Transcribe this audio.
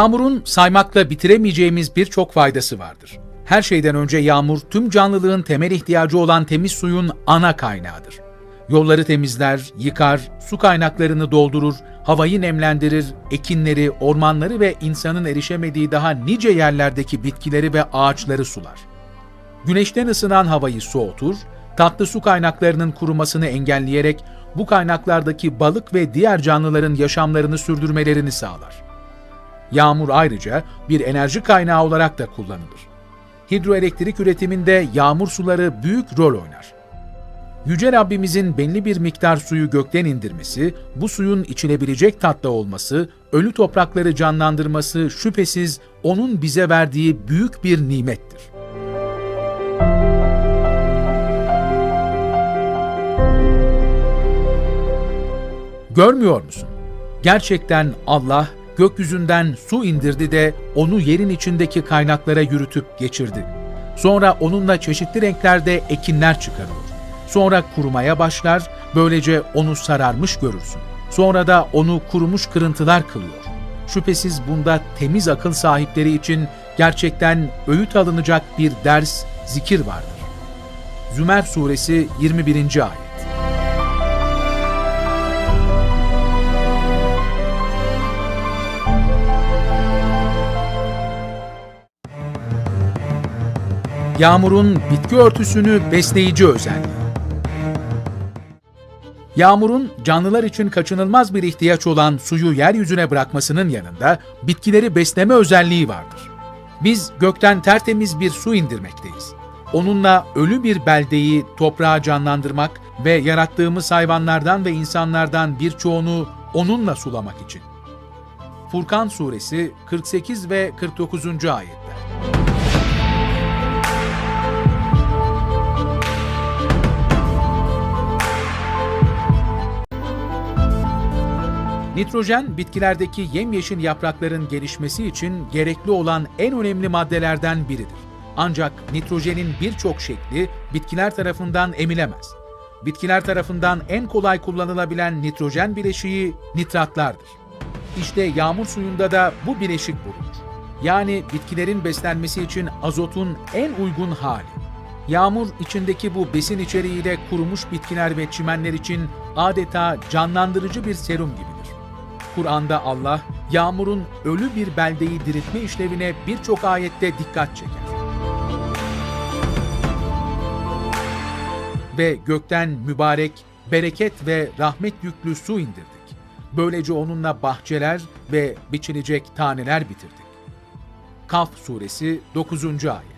Yağmurun saymakla bitiremeyeceğimiz birçok faydası vardır. Her şeyden önce yağmur tüm canlılığın temel ihtiyacı olan temiz suyun ana kaynağıdır. Yolları temizler, yıkar, su kaynaklarını doldurur, havayı nemlendirir, ekinleri, ormanları ve insanın erişemediği daha nice yerlerdeki bitkileri ve ağaçları sular. Güneşten ısınan havayı soğutur, tatlı su kaynaklarının kurumasını engelleyerek bu kaynaklardaki balık ve diğer canlıların yaşamlarını sürdürmelerini sağlar. Yağmur ayrıca bir enerji kaynağı olarak da kullanılır. Hidroelektrik üretiminde yağmur suları büyük rol oynar. Yüce Rabbimizin belli bir miktar suyu gökten indirmesi, bu suyun içilebilecek tatlı olması, ölü toprakları canlandırması şüphesiz onun bize verdiği büyük bir nimettir. Görmüyor musun? Gerçekten Allah gökyüzünden su indirdi de onu yerin içindeki kaynaklara yürütüp geçirdi. Sonra onunla çeşitli renklerde ekinler çıkarıyor. Sonra kurumaya başlar, böylece onu sararmış görürsün. Sonra da onu kurumuş kırıntılar kılıyor. Şüphesiz bunda temiz akıl sahipleri için gerçekten öğüt alınacak bir ders, zikir vardır. Zümer Suresi 21. Ayet Yağmurun bitki örtüsünü besleyici özelliği. Yağmurun canlılar için kaçınılmaz bir ihtiyaç olan suyu yeryüzüne bırakmasının yanında bitkileri besleme özelliği vardır. Biz gökten tertemiz bir su indirmekteyiz. Onunla ölü bir beldeyi toprağa canlandırmak ve yarattığımız hayvanlardan ve insanlardan birçoğunu onunla sulamak için. Furkan Suresi 48 ve 49. ayetler. Nitrojen bitkilerdeki yemyeşil yaprakların gelişmesi için gerekli olan en önemli maddelerden biridir. Ancak nitrojenin birçok şekli bitkiler tarafından emilemez. Bitkiler tarafından en kolay kullanılabilen nitrojen bileşiği nitratlardır. İşte yağmur suyunda da bu bileşik bulunur. Yani bitkilerin beslenmesi için azotun en uygun hali. Yağmur içindeki bu besin içeriğiyle kurumuş bitkiler ve çimenler için adeta canlandırıcı bir serum gibidir. Kur'an'da Allah, yağmurun ölü bir beldeyi diriltme işlevine birçok ayette dikkat çeker. Ve gökten mübarek, bereket ve rahmet yüklü su indirdik. Böylece onunla bahçeler ve biçilecek taneler bitirdik. Kaf suresi 9. ayet.